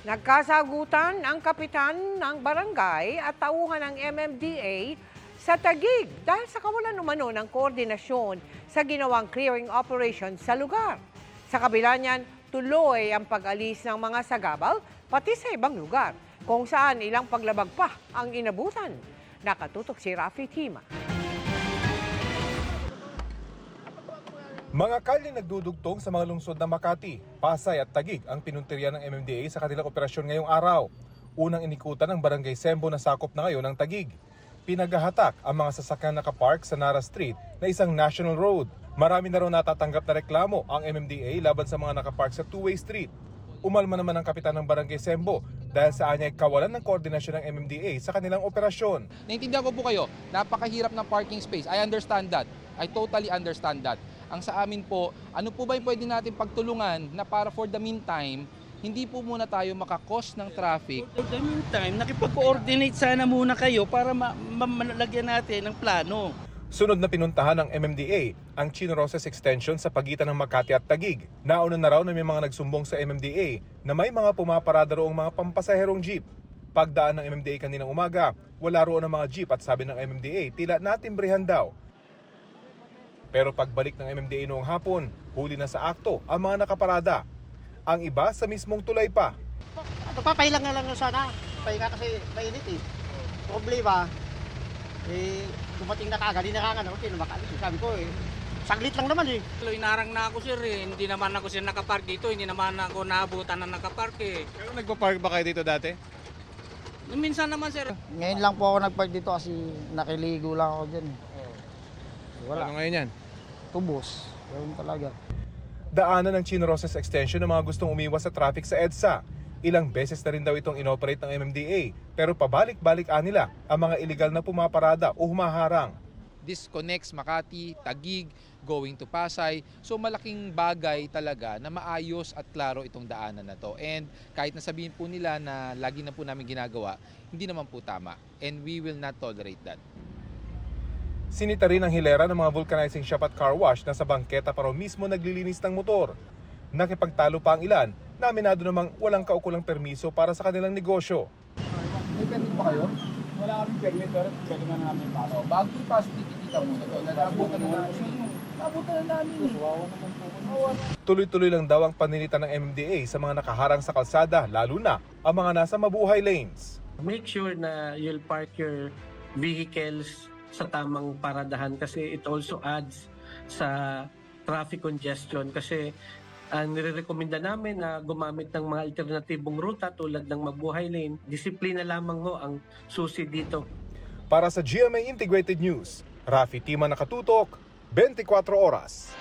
Nagkasagutan ang kapitan ng barangay at tauhan ng MMDA sa Tagig dahil sa kawalan umano ng koordinasyon sa ginawang clearing operation sa lugar. Sa kabila niyan, tuloy ang pag-alis ng mga sagabal pati sa ibang lugar kung saan ilang paglabag pa ang inabutan. Nakatutok si Rafi Tima. Mga kalye nagdudugtong sa mga lungsod ng Makati, Pasay at Tagig ang pinuntirya ng MMDA sa kanilang operasyon ngayong araw. Unang inikutan ng Barangay Sembo na sakop na ngayon ng Tagig. Pinagahatak ang mga sasakyan nakapark sa Nara Street na isang national road. Marami na raw natatanggap na reklamo ang MMDA laban sa mga nakapark sa two-way street. Umalma naman ang kapitan ng Barangay Sembo dahil sa anyay kawalan ng koordinasyon ng MMDA sa kanilang operasyon. Naintindihan ko po kayo, napakahirap ng parking space. I understand that. I totally understand that. Ang sa amin po, ano po ba yung pwede natin pagtulungan na para for the meantime, hindi po muna tayo makakos ng traffic. For the meantime, nakipag-coordinate sana muna kayo para ma- ma- malagyan natin ng plano. Sunod na pinuntahan ng MMDA ang Chino Roses Extension sa pagitan ng Makati at Tagig. Nauna na raw na may mga nagsumbong sa MMDA na may mga pumaparada roong mga pampasaherong jeep. Pagdaan ng MMDA kaninang umaga, wala roon ang mga jeep at sabi ng MMDA tila natimbrihan daw. Pero pagbalik ng MMDA noong hapon, huli na sa akto ang mga nakaparada. Ang iba sa mismong tulay pa. Magpapahilang na lang sana. Pahinga kasi mainit eh. Problema, eh, dumating na kagad, hindi na kagad ako, sino makaalis. Sabi ko eh, saglit lang naman eh. Tuloy narang na ako sir eh. Hindi naman ako sir nakapark dito. Hindi naman ako naabutan na nakapark eh. Pero nagpa-park ba kayo dito dati? Minsan naman sir. Ngayon lang po ako nagpark dito kasi nakiligo lang ako dyan. Wala, Ano ngayon yan? tubos. Ganun talaga. Daanan ng Chino Roses Extension ng mga gustong umiwas sa traffic sa EDSA. Ilang beses na rin daw itong inoperate ng MMDA pero pabalik-balik nila ang mga illegal na pumaparada o humaharang. This connects Makati, Tagig, going to Pasay. So malaking bagay talaga na maayos at klaro itong daanan na to. And kahit nasabihin po nila na lagi na po namin ginagawa, hindi naman po tama. And we will not tolerate that. Sinita rin ang hilera ng mga vulcanizing shop at car wash na sa bangketa pa raw mismo naglilinis ng motor. Nakipagtalo pa ang ilan na aminado namang walang kaukulang permiso para sa kanilang negosyo. May permit ba kayo? Wala kami permit, pero pwede na namin pasok. Bago ipasok, titita muna to. Nalabutan na namin. Nabutan na namin eh. Kawawa naman po. Tuloy-tuloy lang daw ang paninita ng MMDA sa mga nakaharang sa kalsada, lalo na ang mga nasa mabuhay lanes. Make sure na you'll park your vehicles sa tamang paradahan kasi it also adds sa traffic congestion kasi ang nire-recommenda namin na gumamit ng mga alternatibong ruta tulad ng mabuhay lane, disiplina lamang ho ang susi dito. Para sa GMA Integrated News, Rafi Tima Nakatutok, 24 Oras.